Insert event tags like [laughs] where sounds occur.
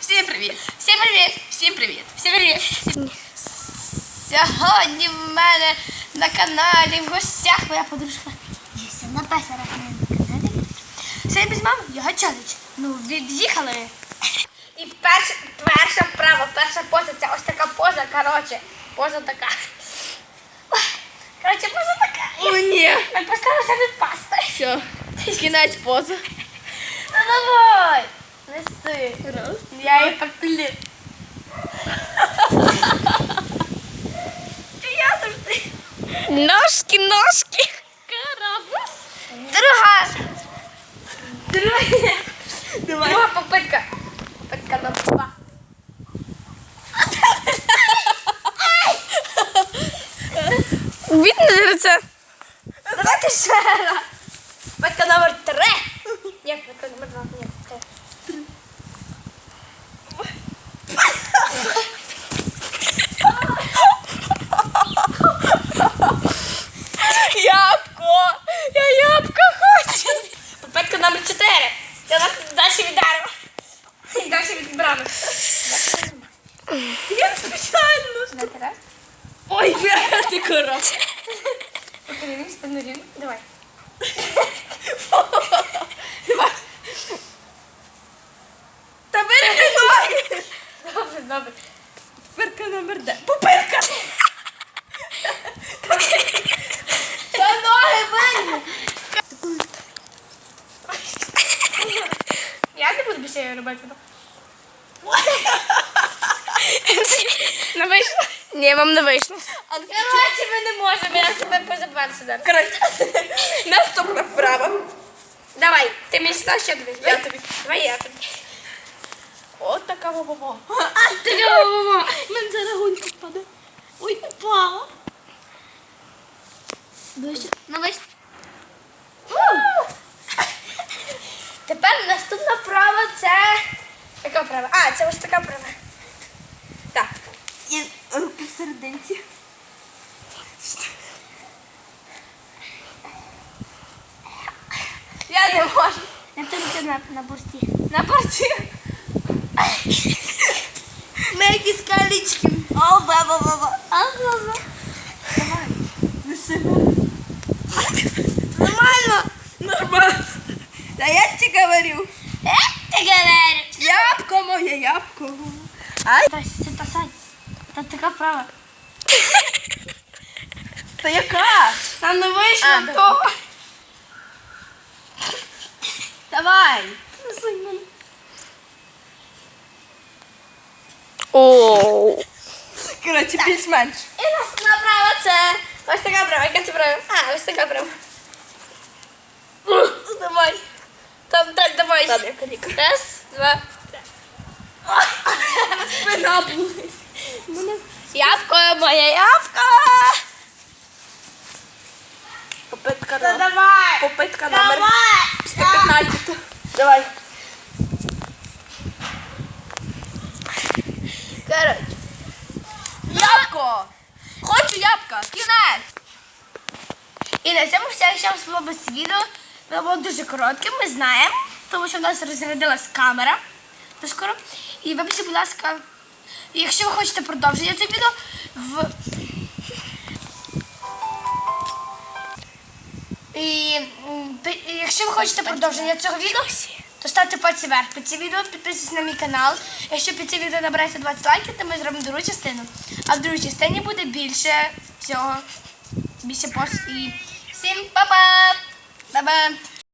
Всім привіт! Всім привіт! Всім привіт! Всім привіт! Всім- Сьогодні в мене на каналі в гостях моя подружка Єся написана на каналі. Сьогодні мами його челендж. Ну, від'їхали. І перша, перша вправа, перша поза, це ось така поза, коротше. Поза така. Коротше, поза така. О, ні. Ми постаралися не впасти. Все, кінець поза. Ну давай! Неси. Раз. Я її поклю. Я завжди. Ножки, ножки. Карабус. Друга. Друга. Давай. Друга попитка. Попитка на два. Видно це? Давайте ще раз. Попитка номер три. Ні, попитка номер два. Ні, три. Ябко. Я ябко хочу. Попитка номер чотири. Я нас далі від дерева. І далі від брами. Я. Знаєте, раз? Ой, бля, ти коротше. Покрились, понурим. Давай. Давай. Та ноги. Добре, добре. Пупирка номер де. Пупирка. Та ноги вийми. Я не буду більше робити. Не вийшло? Ні, вам не вийшло. Коротше, ми не можемо, я себе позабався зараз. Коротше, [laughs] наступна вправа. Давай, ти мені сюди ще дві. Я тобі. Давай я тобі. От така баба. А, ти любимо. Мене зараз гонька впаде. Ой, впала. Ближче. Ну вийшло. Тепер наступна права це. Яка права? А, це ось така права. Так. І руки в серединці. Я не можу. Я тобі на, на борті. На порті. Ми якісь калічки. О, баба, баба. А, баба. Давай. Нормально. Нормально. Да я тебе говорю. Ти говориш. Ябко моє, ябко. Ай. Та це пасай. Та така права. Та яка? Там не вийшло А, того. Давай. Оу. Коротше, більш-менш. І наступна права це ось така права. Яка це права? А, ось така права. Давай. Там, так, давай. Раз, два, три. Спина болить. Ябко, моя ябко. Попитка Та номер. давай. Попитка номер Давай. 115. Давай. Коротше. Ябко. Хочу ябка. Кінець. І на цьому все. Якщо вам сподобалось відео, воно було дуже коротким, ми знаємо, тому що в нас розрядилась камера скоро. І вибачте, будь ласка, якщо ви хочете продовження цього відео, в... І, якщо ви хочете продовження цього відео, то ставте пальці вверх під це відео, підписуйтесь на мій канал. Якщо під це відео набереться 20 лайків, то ми зробимо другу частину. А в другій частині буде більше всього більше пост і всім па-па! Па-па!